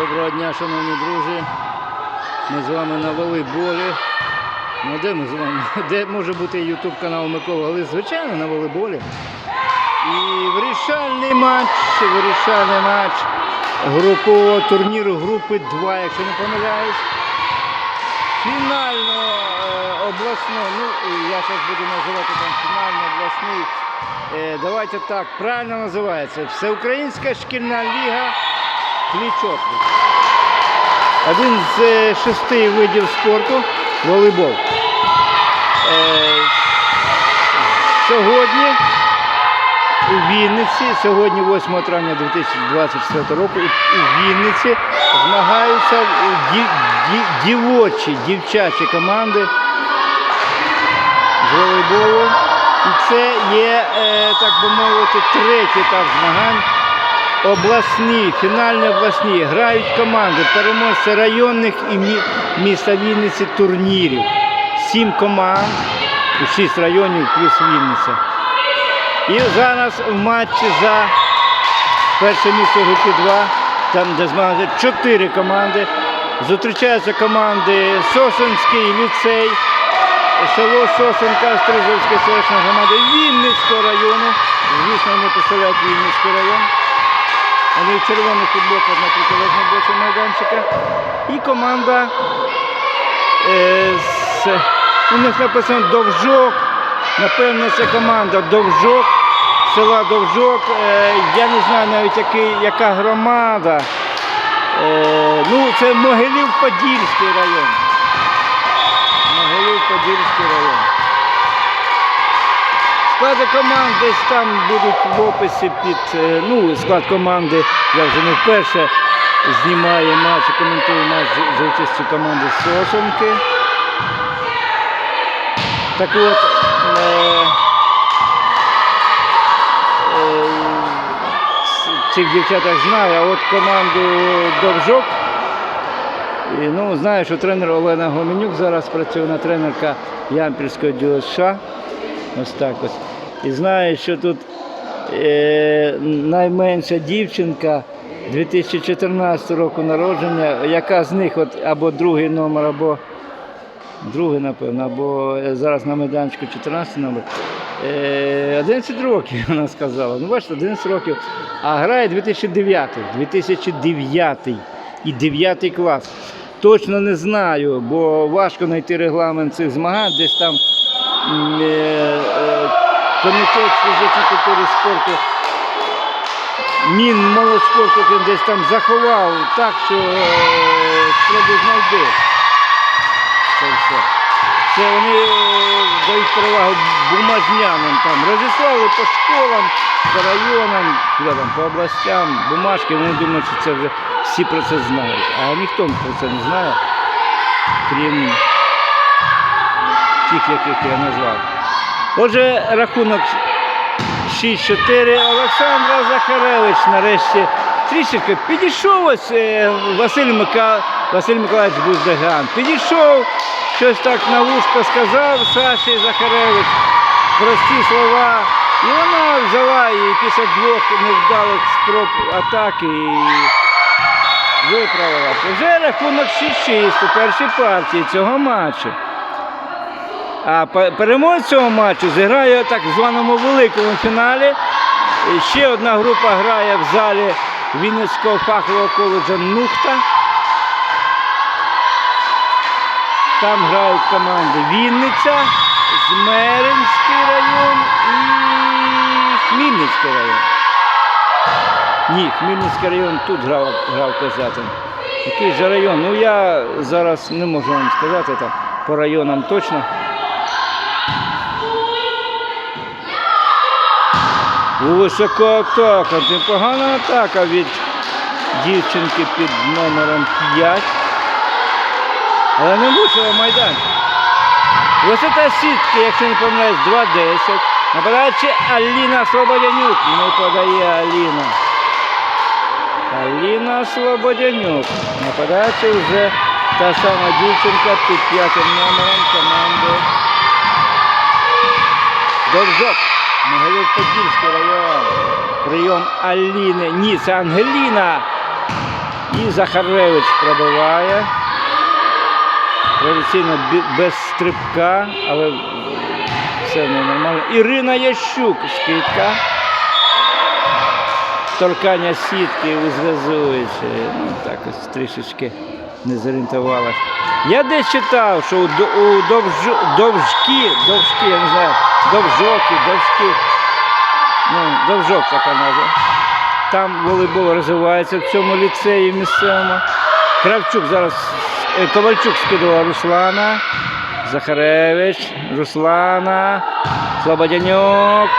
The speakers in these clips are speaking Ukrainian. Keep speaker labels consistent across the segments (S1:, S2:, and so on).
S1: Доброго дня, шановні друзі. Ми з вами на волейболі. Ну де ми з вами? Де може бути ютуб канал Микола Галис? Звичайно, на волейболі. І вирішальний матч, вирішальний матч групового турніру групи 2, якщо не помиляюсь. Фінально е, обласного, ну я зараз буду називати там фінально обласний. Е, давайте так, правильно називається. Всеукраїнська шкільна ліга пліч-опліч. Один з е, шести видів спорту волейбол. Е, сьогодні у Вінниці, сьогодні 8 травня 2024 року, у- Вінниці змагаються ді- ді- дівочі, дівчачі команди з волейболу. І це є, е, так би мовити, третій етап змагань. Обласні, фінальні обласні грають команди, переможці районних і міста Вінниці турнірів. Сім команд, шість районів плюс Вінниця. І зараз в матчі за перше місце групі 2, там де змагаються чотири команди. Зустрічаються команди Сосенський ліцей, село Сосенка, Стрижевська селищна громада Вінницького району. Звісно, вони представляють Вінницький район. Вони в червоних футболках на протилежному боці майданчика. І команда е, з, у них написано Довжок. Напевно, це команда Довжок, села Довжок. Е, я не знаю навіть який, яка громада. Е, ну, це Могилів-Подільський район. Могилів-Подільський район. Склади команд десь там будуть в описі під е, ну, склад команди. Я вже не вперше знімаю матч, коментую матч за участю команди Сосонки. Так от е, е, цих дівчаток знаю, а от команду Довжок. І, ну, знаю, що тренер Олена Гоменюк зараз працює на тренерка Ямпільського ДЮСШ. Ось так ось. І знаю, що тут е, найменша дівчинка 2014 року народження, яка з них от, або другий номер, або другий, напевно, або е, зараз на майданчику 14 номер. Е, 11 років, вона сказала. Ну, бачите, 11 років. А грає 2009. 2009 і 9 клас. Точно не знаю, бо важко знайти регламент цих змагань. Десь там е, е, комітет фізичної культури спорту. Мін молодспорту він десь там заховав так, що е, спробуй знайди це все. Це вони е, дають перевагу бумажнянам там. Розіслали по школам, по районам, куди там, по областям, бумажки, вони думають, що це вже всі про це знають. А ніхто про це не знає, крім тих, яких я назвав. Отже, рахунок 6-4. Олександра Захаревич нарешті трішки підійшов ось е, Василь, Мика... Василь Миколаївич Буздеган. Підійшов, щось так на вушко сказав Саші Захаревич, прості слова. І вона взяла і після двох невдалих спроб атаки і виправилася. Вже рахунок 6-6 у першій партії цього матчу. А пе- переможець цього матчу зіграє в так званому великому фіналі. І ще одна група грає в залі Вінницького фахового коледжу Нухта. Там грають команди Вінниця, Змеринський район і Хмільницький район. Ні, Хмельницький район тут грав, грав Козятин. Який же район? Ну я зараз не можу вам сказати так, по районам точно. Висока атака, непогана атака від дівчинки під номером 5. Але не влучила майданчик. Висота сітки, якщо не помиляюсь, 2.10. Нападаючи Аліна Слободянюк. Не подає Аліна. Аліна Слободянюк. Нападаючи вже та сама дівчинка під п'ятим номером команди Довжок. Могилів-Подільський район. Прийом Аліни. Ні, це Ангеліна. І Захаревич пробиває. Традиційно без стрибка, але все в неї нормально. Ірина Ящук, скидка. Торкання сітки визвазується. Ну, так ось трішечки не зорієнтувалась. Я десь читав, що у, до- довжки, довжки, я не знаю, довжоки, довжки. Ну, довжок така назва. Там волейбол розвивається в цьому ліцеї місцевому. Кравчук зараз е, Ковальчук скидувала Руслана. Захаревич, Руслана, Слободянюк.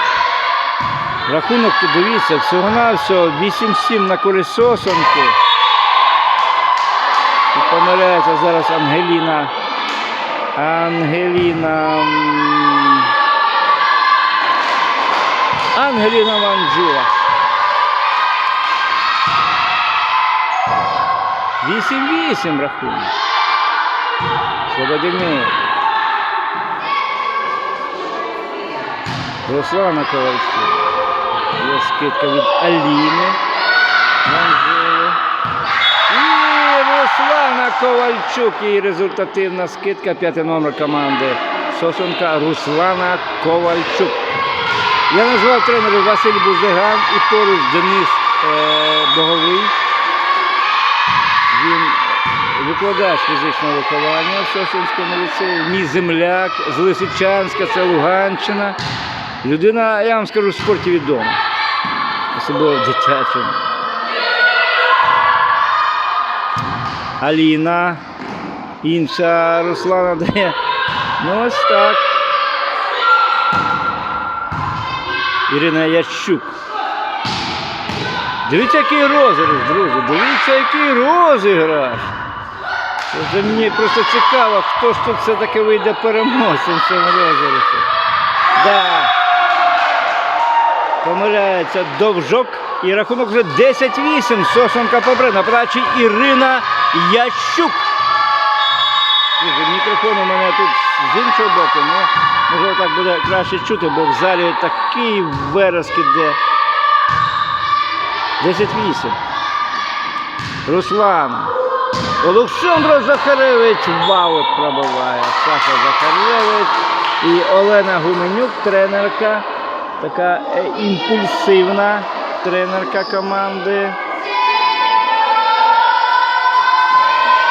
S1: Рахунок тут дивіться, всього-навсього 8-7 на користь. І помиляється зараз Ангеліна. Ангеліна. Ангеліна Манджула. 8-8 рахунок. Слободянюк. Руслана Ковальчук. Є скидка від Аліни. Манджули. І Руслана Ковальчук. І результативна скидка. П'ятий номер команди Сосонка Руслана Ковальчук. Я назвав тренерів Василь Буздеган і поруч Денис е, Боговий. Він викладач фізичного виховання в Сосинському ліцеї, мій земляк з Лисичанська, це Луганщина. Людина, я вам скажу, в спорті відома, особливо в дитячому. Аліна, інша Руслана дає. Ну ось так. Ірина Ящук. Дивіться, який розіграш, друзі. Дивіться, який розіграш. Це мені просто цікаво, хто ж тут все-таки вийде переможцем в цьому розіграші. Да. Помиляється довжок. І рахунок вже 10-8. Сосонка побре. На подачі Ірина Ящук. Мікрофон у мене тут з іншого боку, ну, може так буде краще чути, бо в залі такий вереск іде. 10-8. Руслан. Олександр Захаревич вау пробиває. Саша Захаревич і Олена Гуменюк, тренерка, така е, імпульсивна тренерка команди.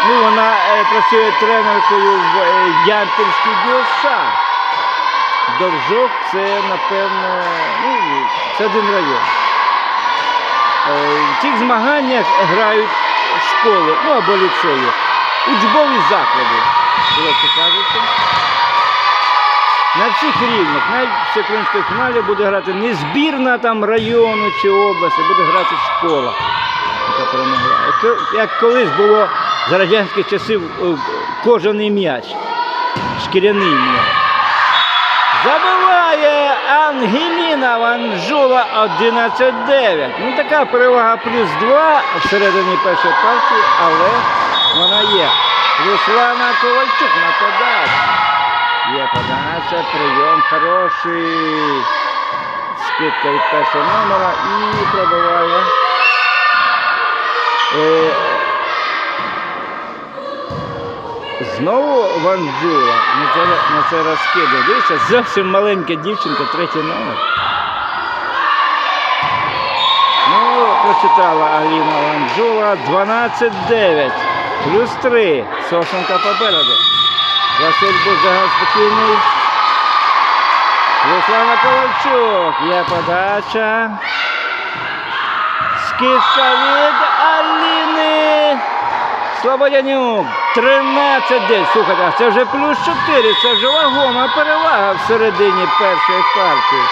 S1: Ну, вона е, працює тренеркою в е, Ямпільській ДЮСШ. Довжок це, напевно, ну, це один район. Е, В цих змаганнях грають школи, ну або ліцеї, учбові заклади, коротше кажучи. На всіх рівнях, навіть в всеукраїнському фіналі буде грати не збірна там району чи області, буде грати школа, яка перемогла. Як- колись було за радянських часів е, кожаний м'яч, шкіряний м'яч. Забиває Ангеліна Ванжула 11-9. Ну така перевага плюс 2 всередині першої партії, але вона є. Руслана Ковальчук на подачі. Є подача, прийом хороший. Скидка від першого номера і пробиває. Е, Знову Ванджула на це, на це розкидує. Дивіться, зовсім маленька дівчинка, третій номер. Ну, прочитала Аліна Ванджула 12-9. Плюс 3. Сосенка попереду. Василь Буздаган спокійний. Руслана Ковальчук. Є подача. Скидка від. Слободянюк 13 десь. Слухайте, це вже плюс 4, це вже вагома перевага в середині першої партії.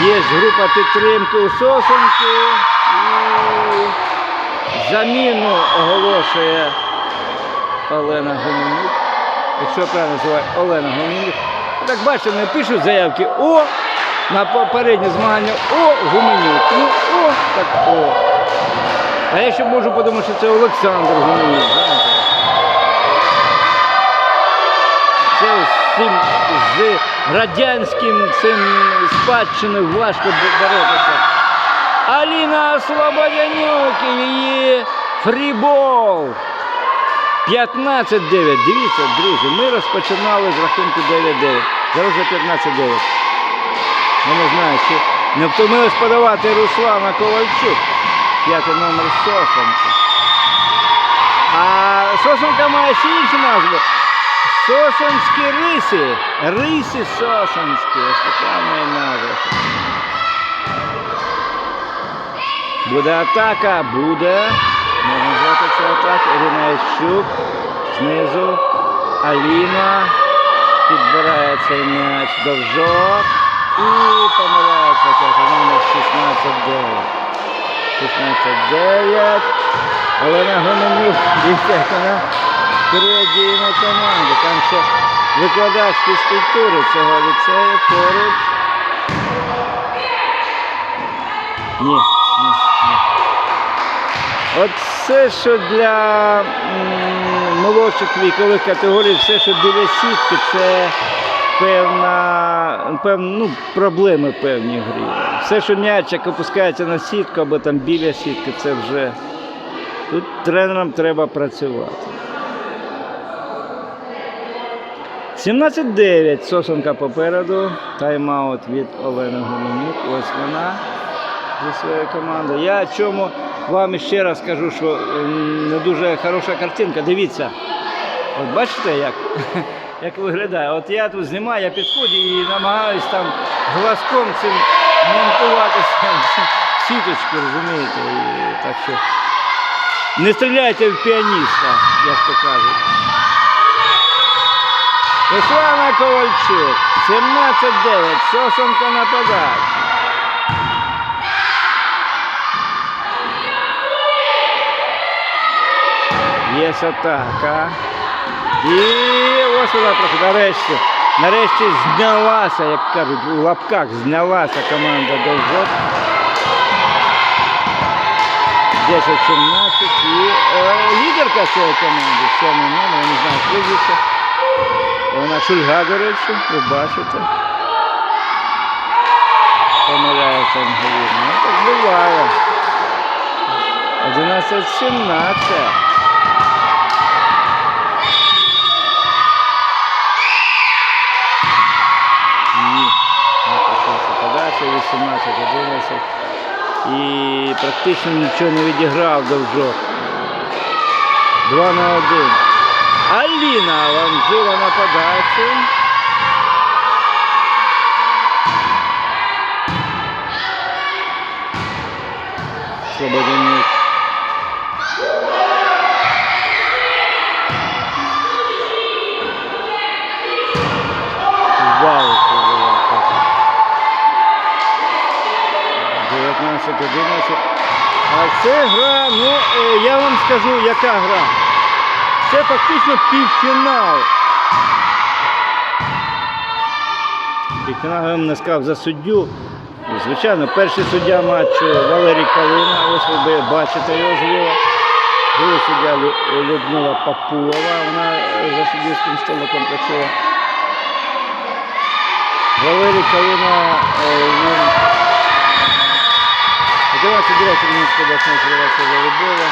S1: Є група підтримки у Сосенки. Заміну оголошує Олена Гуменюк. Якщо я правильно називаю Олена Гуменюк. Так бачите, не пишуть заявки О на попереднє змагання О Гуменюк. Ну О, так О. А я ще можу подумати, що це Олександр Гуменюк. Це з з радянським цим спадщиною важко бо- боротися. Аліна Слободянюк її Фрібол! 15-9. Дивіться, друзі, ми розпочинали з рахунку 9-9. Зараз вже 15-9. Я не знаю, чи не втомилась подавати Руслана Ковальчук. П'ятий номер Сосенки. А Сосенка має ще іншу назву. Сосенські риси. Риси Сосенські. Ось така моя назва. Буде атака, буде. Можна назвати це атака. Ірина Івчук. Знизу. Аліна. Підбирає цей м'яч довжок. І помиляється це номер 16-9. 16-9. Олена Гономюк, дивіться, вона керує діями команди. Там ще викладач фізкультури цього ліцею поруч. Ні, ні, ні. От все, що для молодших вікових категорій, все, що біля сітки, це певна, певна ну, проблеми певні грі. Все, що м'ячик опускається на сітку або там біля сітки, це вже тут тренерам треба працювати. 17-9. Сосенка попереду. Тайм-аут від Олени Гуменюк. Ось вона зі своєю командою. Я чому вам ще раз скажу, що не дуже хороша картинка. Дивіться. От бачите, як, як виглядає. От я тут знімаю, я підходжу і намагаюсь там глазком цим монтувати сіточку, розумієте? І, так що не стріляйте в піаніста, як то кажуть. Руслана Ковальчук, 17-9, Сосенко на подачі. Є атака. І вона трохи нарешті. Нарешті знялася, як кажуть, у лапках знялася команда Довжок. 10-17 і е, лідерка цієї команди, сьомий номер, я не знаю, прізвище. Вона шульга, до речі, ви бачите. Помиляється ймовірно. Ну, так буває. 11-17. 17 11 і практично нічого не відіграв довжок. 2 на 1. Аліна Ланжила на подачу. Слободянюк. 19-11. А це гра, ну е, я вам скажу, яка гра. Це фактично півфінал. Півфінал не сказав за суддю. Звичайно, перший суддя матчу Валерій Калина. Ось ви бачите його зліва. Другий суддя Людмила Папулова. Вона за суддівським столиком працює. Валерій Калина, е, він виконавчий директор Мінської обласної федерації волейболу,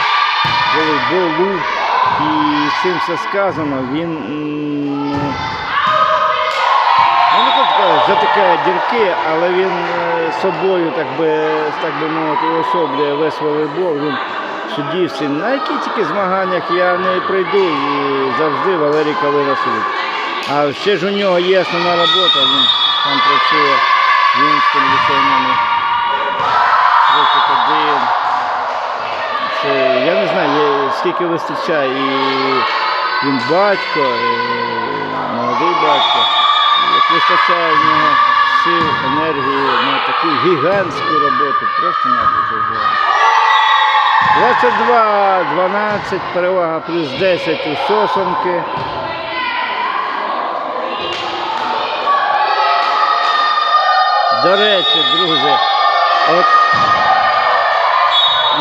S1: волейболу. І з цим все сказано, він затикає дірки, але він е, собою, так би, так би мовити, уособлює весь волейбол. Він в суддівстві. На які тільки змаганнях я не прийду і завжди Валерій Калина судить. А ще ж у нього є основна робота, він там працює в Вінському ліцеї номер 31. Це, я не знаю, скільки вистачає. І він батько, і молодий батько. Як вистачає в нього сил, енергії на таку гігантську роботу, просто напрочь. 22, 12, перевага плюс 10 у Сосонки. До речі, друзі, от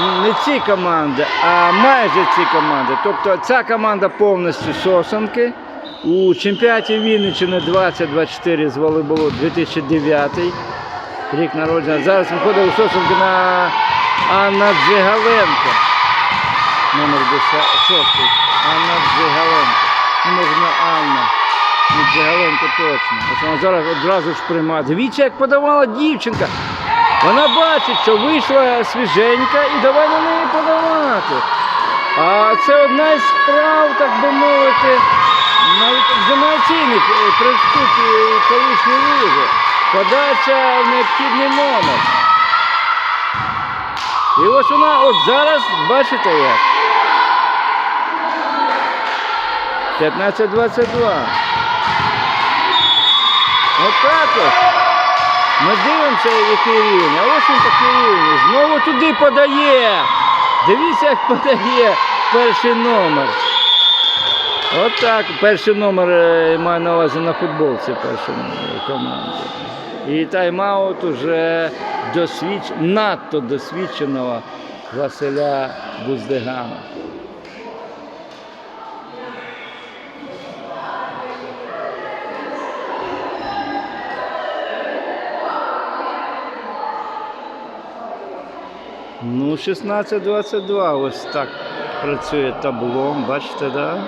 S1: не ці команди, а майже ці команди. Тобто ця команда повністю сосанки. У чемпіонаті Вінниччини 2024 з волейболу 2009 рік народження. Зараз виходить у сосанки на Анна Джигаленко. номер 6. Анна Дзигаленко. Ну, можна Анна. Дзигаленко точно. Зараз одразу ж приймає. Дивіться, як подавала дівчинка. Вона бачить, що вийшла свіженька і давай на неї подавати. А це одна із справ, так би мовити, навіть екзаменаційних е, при вступі в ліги. Подача в необхідний номер. І ось вона от зараз, бачите як? 15-22. Отак ось. Ми дивимося, який рівень. А ось він такий рівень. Знову туди подає. Дивіться, як подає перший номер. Отак, перший номер е, маю на увазі на футболці номер команди. І тайм-аут уже досвідч... надто досвідченого Василя Буздегана. Ну, 16-22, ось так працює таблом, бачите, да?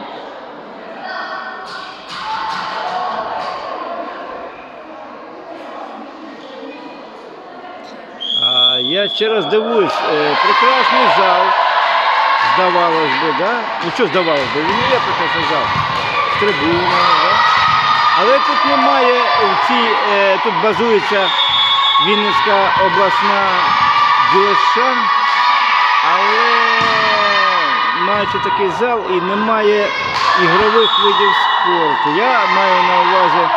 S1: А, я ще раз дивуюсь, е, прекрасний зал, здавалось би, да? Ну що здавалось би, він є прекрасний зал. З трибунами, да? Але тут немає в цій, е, тут базується Вінницька обласна ДЮСШ, але маючи такий зал і немає ігрових видів спорту. Я маю на увазі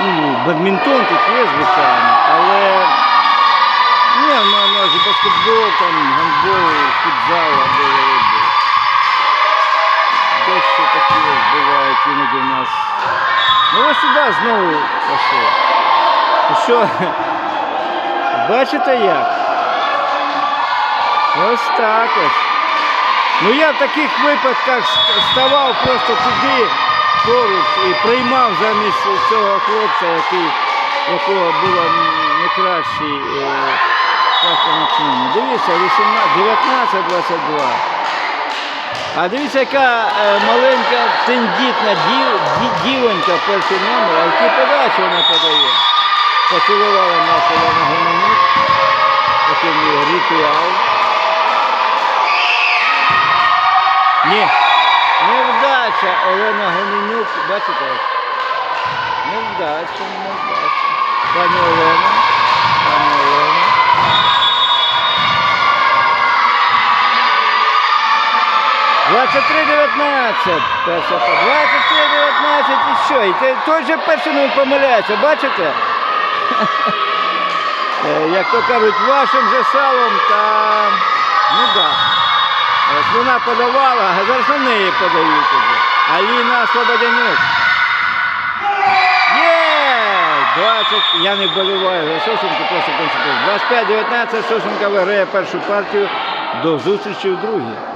S1: ну, бадмінтон тут є, звичайно, але я маю на увазі баскетбол, там, гандбол, футзал або волейбол. Дещо ось бувають іноді в нас. Ну ось сюди знову пішов. Ну Що? Бачите як? Ось так ось. Ну я в таких випадках ст- ставав просто туди поруч і приймав замість цього хлопця, який, якого було не кращий е, Дивіться, 18, 19-22. А дивіться, яка е, маленька тендітна дів, ді- дівонька перший номер, а які подачі вона подає. Поцілувала нашу Лену Гуменюк. Такий ритуал. Ні, невдача Олена Гуменюк, бачите? Невдача, невдача. Пані Олена, пані Олена. Двадцять три дев'ятнадцять. Перша по 23 19 і що? І той же перший не помиляється, бачите? Е, Як то кажуть, вашим же салом та ну да. Ось вона подавала, а зараз на неї подають уже. Аліна Слободянюк. Є! 20, я не вболіваю за Сосенко, просто констатую. 25-19 Сосенка виграє першу партію. До зустрічі в другій.